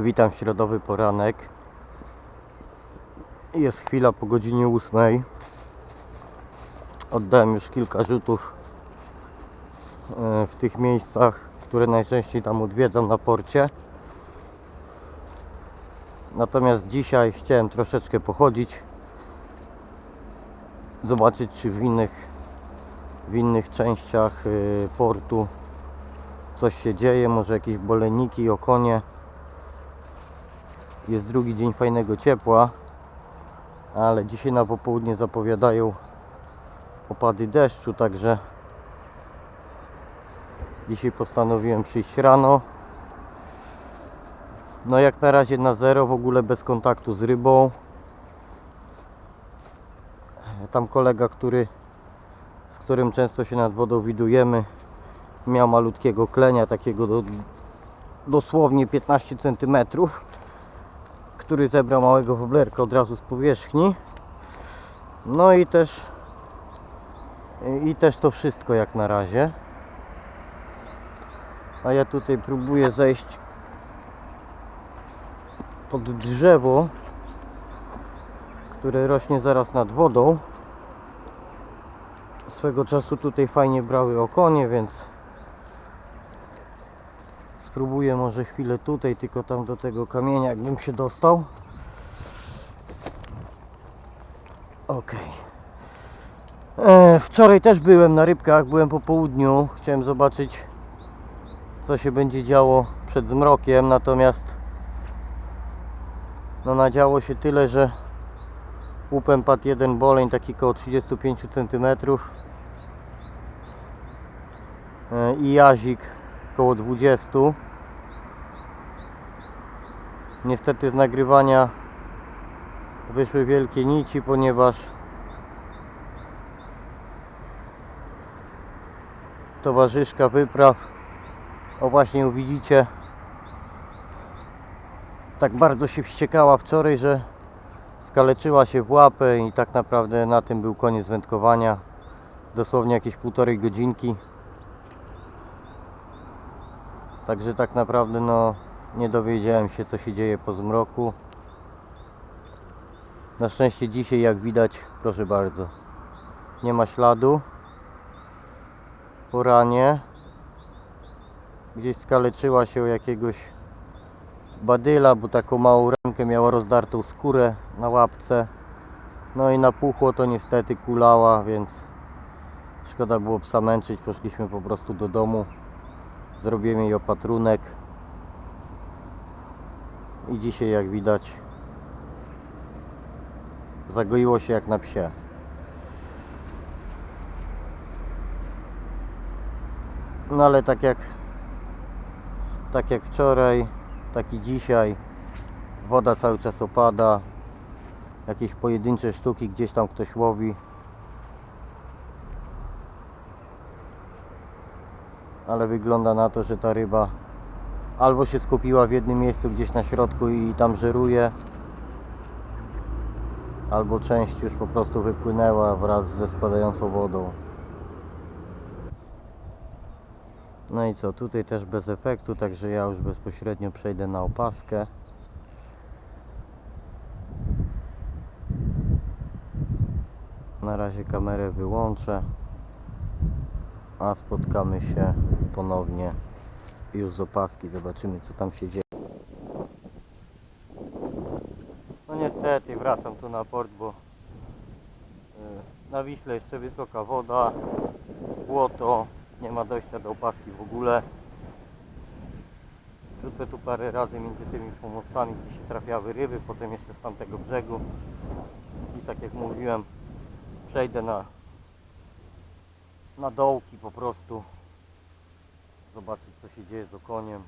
Witam w środowy poranek. Jest chwila po godzinie 8. Oddałem już kilka rzutów e, w tych miejscach, które najczęściej tam odwiedzam na porcie. Natomiast dzisiaj chciałem troszeczkę pochodzić, zobaczyć czy w innych, w innych częściach e, portu coś się dzieje, może jakieś boleniki, okonie. Jest drugi dzień fajnego ciepła, ale dzisiaj na popołudnie zapowiadają opady deszczu, także dzisiaj postanowiłem przyjść rano. No jak na razie na zero, w ogóle bez kontaktu z rybą. Tam kolega, który, z którym często się nad wodą widujemy, miał malutkiego klenia, takiego do, dosłownie 15 cm, który zebrał małego woblerka od razu z powierzchni. No i też i też to wszystko jak na razie. A ja tutaj próbuję zejść pod drzewo, które rośnie zaraz nad wodą. Swego czasu tutaj fajnie brały okonie, więc spróbuję może chwilę tutaj, tylko tam do tego kamienia, jakbym się dostał. Ok. E, wczoraj też byłem na rybkach, byłem po południu. Chciałem zobaczyć, co się będzie działo przed zmrokiem, natomiast no nadziało się tyle, że łupem padł jeden boleń, taki koło 35 cm e, i jazik koło 20 niestety z nagrywania wyszły wielkie nici, ponieważ towarzyszka wypraw o właśnie ją widzicie tak bardzo się wściekała wczoraj, że skaleczyła się w łapę i tak naprawdę na tym był koniec wędkowania. Dosłownie jakieś półtorej godzinki. Także tak naprawdę no nie dowiedziałem się co się dzieje po zmroku. Na szczęście dzisiaj jak widać, proszę bardzo, nie ma śladu po ranie. Gdzieś skaleczyła się jakiegoś badyla, bo taką małą rękę miała rozdartą skórę na łapce. No i napuchło to niestety kulała, więc szkoda było psa męczyć. Poszliśmy po prostu do domu zrobiłem jej opatrunek i dzisiaj jak widać zagoiło się jak na psie. No ale tak jak tak jak wczoraj tak i dzisiaj woda cały czas opada jakieś pojedyncze sztuki gdzieś tam ktoś łowi. Ale wygląda na to, że ta ryba albo się skupiła w jednym miejscu gdzieś na środku i tam żeruje albo część już po prostu wypłynęła wraz ze spadającą wodą. No i co, tutaj też bez efektu, także ja już bezpośrednio przejdę na opaskę. Na razie kamerę wyłączę a spotkamy się ponownie już z opaski, zobaczymy co tam się dzieje. No niestety wracam tu na port, bo y, na Wiśle jeszcze wysoka woda, błoto, nie ma dojścia do opaski w ogóle. Rzucę tu parę razy między tymi pomostami, gdzie się trafiały ryby, potem jeszcze z tamtego brzegu i tak jak mówiłem przejdę na na dołki po prostu zobaczyć co się dzieje z okoniem